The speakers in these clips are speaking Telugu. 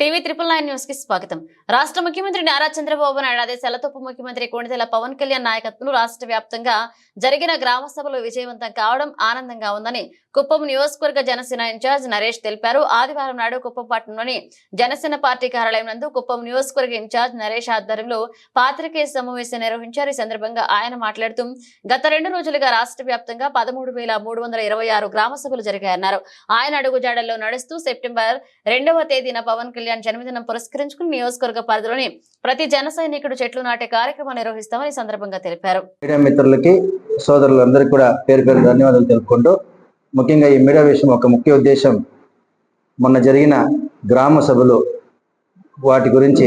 టీవీ త్రిపుల్ నైన్ న్యూస్కి స్వాగతం. రాష్ట్ర ముఖ్యమంత్రి నారా చంద్రబాబు నాయుడు ఆదేశాలతో ఉప ముఖ్యమంత్రి కొణిదెల పవన్ కళ్యాణ్ నాయకత్వంలో రాష్ట్ర వ్యాప్తంగా జరిగిన గ్రామ సభలు విజయవంతం కావడం ఆనందంగా ఉందని కుప్పం నియోజకవర్గ జనసేన ఇన్ఛార్జ్ నరేష్ తెలిపారు. ఆదివారం నాడు కుప్పం పట్టణంలోని జనసేన పార్టీ కార్యాలయం నందు కుప్పం నియోజకవర్గ ఇన్ఛార్జ్ నరేష్ ఆధ్వర్యంలో పాత్రికేయ సమావేశం నిర్వహించారు. ఈ సందర్భంగా ఆయన మాట్లాడుతూ గత రెండు రోజులుగా రాష్ట్ర వ్యాప్తంగా పదమూడు వేల మూడు వందల ఇరవై ఆరు గ్రామ సభలు జరిగాయన్నారు. ఆయన అడుగుజాడల్లో నడుస్తూ సెప్టెంబర్ రెండవ తేదీన పవన్ కళ్యాణ్ జన్మదినం పురస్కరించుకుని నియోజకవర్గ పరిధిలోని ప్రతి జన సైనికుడు చెట్లు నాటే కార్యక్రమం నిర్వహిస్తామని సందర్భంగా తెలిపారు. మీడియా మిత్రులకి సోదరులందరికీ కూడా పేరు పేరు ధన్యవాదాలు తెలుపుకుంటూ ముఖ్యంగా ఈ మీడియా విషయం ఒక ముఖ్య ఉద్దేశం. మొన్న జరిగిన గ్రామ సభలు వాటి గురించి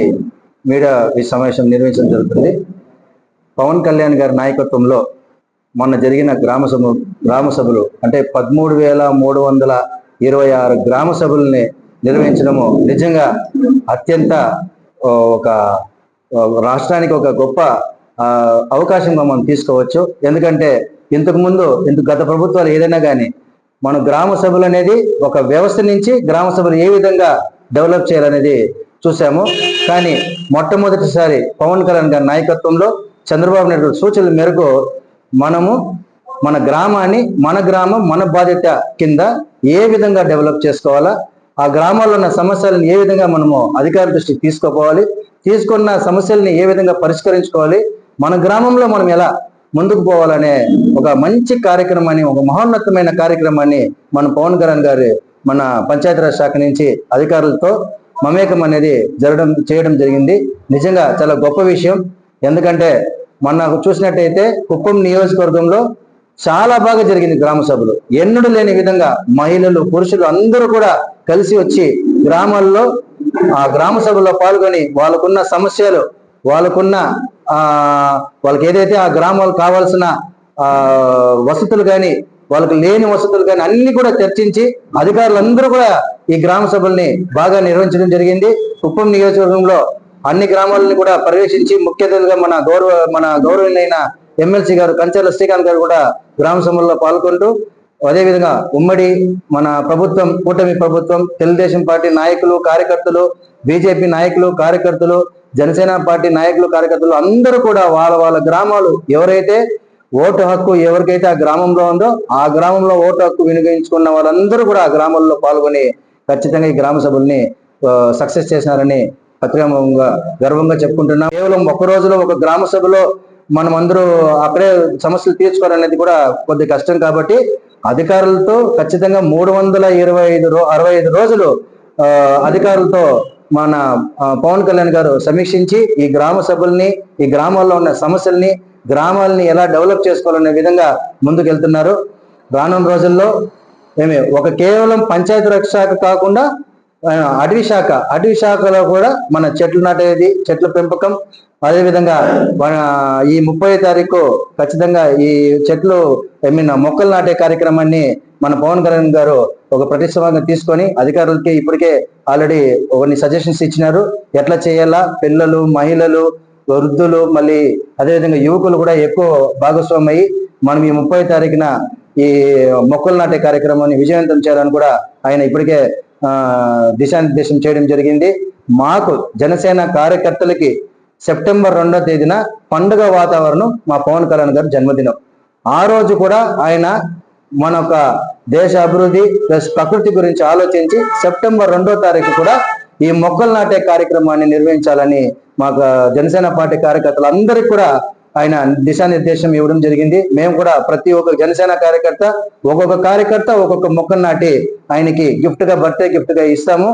మీడియా ఈ సమావేశం నిర్వహించడం జరుగుతుంది. పవన్ కళ్యాణ్ గారి నాయకత్వంలో మొన్న జరిగిన గ్రామ సభ గ్రామ సభలు అంటే పదమూడు వేల మూడు వందల ఇరవై ఆరు గ్రామ సభల్ని నిర్వహించడము నిజంగా అత్యంత ఒక రాష్ట్రానికి ఒక గొప్ప అవకాశంగా మనం తీసుకోవచ్చు. ఎందుకంటే ఇంతకుముందు ఇంత గత ప్రభుత్వాలు ఏదైనా కానీ మన గ్రామ సభలు అనేది ఒక వ్యవస్థ నుంచి గ్రామ సభలు ఏ విధంగా డెవలప్ చేయాలనేది చూసాము. కానీ మొట్టమొదటిసారి పవన్ కళ్యాణ్ గారి నాయకత్వంలో చంద్రబాబు నాయుడు సూచనల మేరకు మనము మన గ్రామాన్ని మన గ్రామం మన బాధ్యత కింద ఏ విధంగా డెవలప్ చేసుకోవాలా ఆ గ్రామాల్లో ఉన్న సమస్యలను ఏ విధంగా మనము అధికార దృష్టికి తీసుకోపోవాలి? తీసుకున్న సమస్యల్ని ఏ విధంగా పరిష్కరించుకోవాలి? మన గ్రామంలో మనం ఎలా ముందుకు పోవాలనే ఒక మంచి కార్యక్రమాన్ని ఒక మహోన్నతమైన కార్యక్రమాన్ని మన పవన్ కళ్యాణ్ గారు మన పంచాయతీరాజ్ శాఖ నుంచి అధికారులతో మమేకం అనేది జరగడం చేయడం జరిగింది. నిజంగా చాలా గొప్ప విషయం. ఎందుకంటే మన చూసినట్టయితే కుప్పం నియోజకవర్గంలో చాలా బాగా జరిగింది గ్రామ సభలు. ఎన్నడూ లేని విధంగా మహిళలు పురుషులు అందరూ కూడా కలిసి వచ్చి గ్రామాల్లో ఆ గ్రామ సభలో పాల్గొని వాళ్ళకున్న సమస్యలు వాళ్ళకున్న ఆ వాళ్ళకి ఏదైతే ఆ గ్రామాలకు కావాల్సిన ఆ వసతులు కానీ వాళ్ళకి లేని వసతులు కానీ అన్ని కూడా చర్చించి అధికారులందరూ కూడా ఈ గ్రామ సభల్ని బాగా నిర్వహించడం జరిగింది. కుప్పం నియోజకవర్గంలో అన్ని గ్రామాలను కూడా పర్యవేక్షించి ముఖ్య మన గౌరవ మన గౌరవనీయులైన ఎమ్మెల్సీ గారు కంచర్ల శ్రీకాంత్ గారు కూడా గ్రామ సభల్లో పాల్గొంటూ అదేవిధంగా ఉమ్మడి మన ప్రభుత్వం కూటమి ప్రభుత్వం తెలుగుదేశం పార్టీ నాయకులు కార్యకర్తలు బీజేపీ నాయకులు కార్యకర్తలు జనసేన పార్టీ నాయకులు కార్యకర్తలు అందరూ కూడా వాళ్ళ వాళ్ళ గ్రామాలు ఎవరైతే ఓటు హక్కు ఎవరికైతే ఆ గ్రామంలో ఉందో ఆ గ్రామంలో ఓటు హక్కు వినియోగించుకున్న వాళ్ళందరూ కూడా ఆ గ్రామాల్లో పాల్గొని ఖచ్చితంగా ఈ గ్రామ సభల్ని సక్సెస్ చేసినారని పత్రికాముఖంగా గర్వంగా చెప్పుకుంటున్నాం. కేవలం ఒక రోజులో ఒక గ్రామ సభలో మనం అందరూ అక్కడే సమస్యలు తీర్చుకోవాలనేది కూడా కొద్ది కష్టం కాబట్టి అధికారులతో ఖచ్చితంగా మూడు వందల ఇరవై ఐదు రో అరవై ఐదు రోజులు అధికారులతో మన పవన్ కళ్యాణ్ గారు సమీక్షించి ఈ గ్రామ సభల్ని ఈ గ్రామాల్లో ఉన్న సమస్యల్ని గ్రామాలని ఎలా డెవలప్ చేసుకోవాలనే విధంగా ముందుకు వెళ్తున్నారు రానున్న రోజుల్లో ఏమి ఒక కేవలం పంచాయతీ శాఖ కాకుండా అటవీ శాఖ. అటవీ శాఖలో కూడా మన చెట్లు నాటేది చెట్ల పెంపకం. అదేవిధంగా ఈ ముప్పై తారీఖు ఖచ్చితంగా ఈ చెట్లు ఐ మీన్ మొక్కలు నాటే కార్యక్రమాన్ని మన పవన్ కళ్యాణ్ గారు ఒక ప్రతిష్టంగా తీసుకొని అధికారులకి ఇప్పటికే ఆల్రెడీ కొన్ని సజెషన్స్ ఇచ్చినారు. ఎట్లా చేయాలా? పిల్లలు మహిళలు వృద్ధులు మళ్ళీ అదేవిధంగా యువకులు కూడా ఎక్కువ భాగస్వామి అయ్యి మనం ఈ ముప్పై తారీఖున ఈ మొక్కలు నాటే కార్యక్రమాన్ని విజయవంతం చేయాలని కూడా ఆయన ఇప్పటికే దిశానిర్దేశం చేయడం జరిగింది. మాకు జనసేన కార్యకర్తలకి సెప్టెంబర్ రెండో తేదీన పండుగ వాతావరణం మా పవన్ కళ్యాణ్ గారి జన్మదినం. ఆ రోజు కూడా ఆయన మన యొక్క దేశ అభివృద్ధి ప్లస్ ప్రకృతి గురించి ఆలోచించి సెప్టెంబర్ రెండో తారీఖు కూడా ఈ మొక్కలు నాటే కార్యక్రమాన్ని నిర్వహించాలని మాకు జనసేన పార్టీ కార్యకర్తలు అందరికీ కూడా ఆయన దిశానిర్దేశం ఇవ్వడం జరిగింది. మేము కూడా ప్రతి ఒక్క జనసేన కార్యకర్త ఒక్కొక్క కార్యకర్త ఒక్కొక్క మొక్కను నాటి ఆయనకి గిఫ్ట్గా బర్త్డే గిఫ్ట్గా ఇస్తాము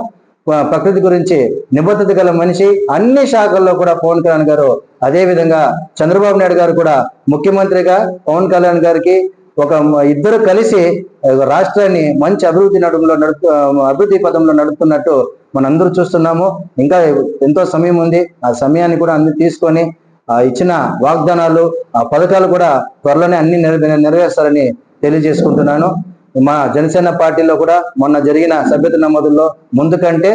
ప్రకృతి గురించి నిబద్ధత గల మనిషి అన్ని శాఖల్లో కూడా పవన్ కళ్యాణ్ గారు అదే విధంగా చంద్రబాబు నాయుడు గారు కూడా ముఖ్యమంత్రిగా పవన్ కళ్యాణ్ గారికి ఒక ఇద్దరు కలిసి రాష్ట్రాన్ని మంచి అభివృద్ధి నడుములో నడుపు అభివృద్ధి పదంలో నడుపుతున్నట్టు మనందరూ చూస్తున్నాము. ఇంకా ఎంతో సమయం ఉంది. ఆ సమయాన్ని కూడా అందరు తీసుకొని ఇచ్చిన వాగ్దానాలు ఆ పథకాలు కూడా త్వరలోనే అన్ని నెరవేర్స్తారని తెలియజేసుకుంటున్నాను. మా జనసేన పార్టీలో కూడా మొన్న జరిగిన సభ్యత నమోదుల్లో ముందు కంటే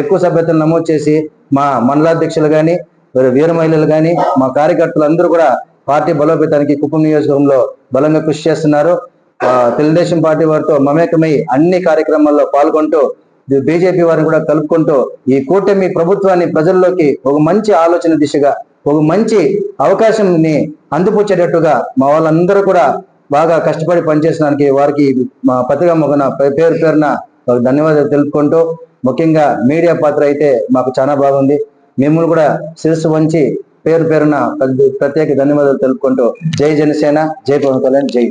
ఎక్కువ సభ్యతలు నమోదు చేసి మా మండలాధ్యక్షులు కానీ వీర మహిళలు కానీ మా కార్యకర్తలు అందరూ కూడా పార్టీ బలోపేతానికి కుప్పం నియోజకవర్గంలో బలంగా కృషి చేస్తున్నారు. తెలుగుదేశం పార్టీ వారితో మమేకమై అన్ని కార్యక్రమాల్లో పాల్గొంటూ బీజేపీ వారిని కూడా కలుపుకుంటూ ఈ కూటమి ప్రభుత్వాన్ని ప్రజల్లోకి ఒక మంచి ఆలోచన దిశగా ఒక మంచి అవకాశంని అందిపుచ్చేటట్టుగా మా వాళ్ళందరూ కూడా బాగా కష్టపడి పనిచేసడానికి వారికి మా పత్రికా మొగన పేరు పేరున ధన్యవాదాలు తెలుపుకుంటూ ముఖ్యంగా మీడియా పాత్ర అయితే మాకు చాలా బాగుంది. మిమ్మల్ని కూడా శిరస్సు వంచి పేరు పేరున ప్రత్యేక ధన్యవాదాలు తెలుపుకుంటూ జై జనసేన జై పవన్ కళ్యాణ్ జై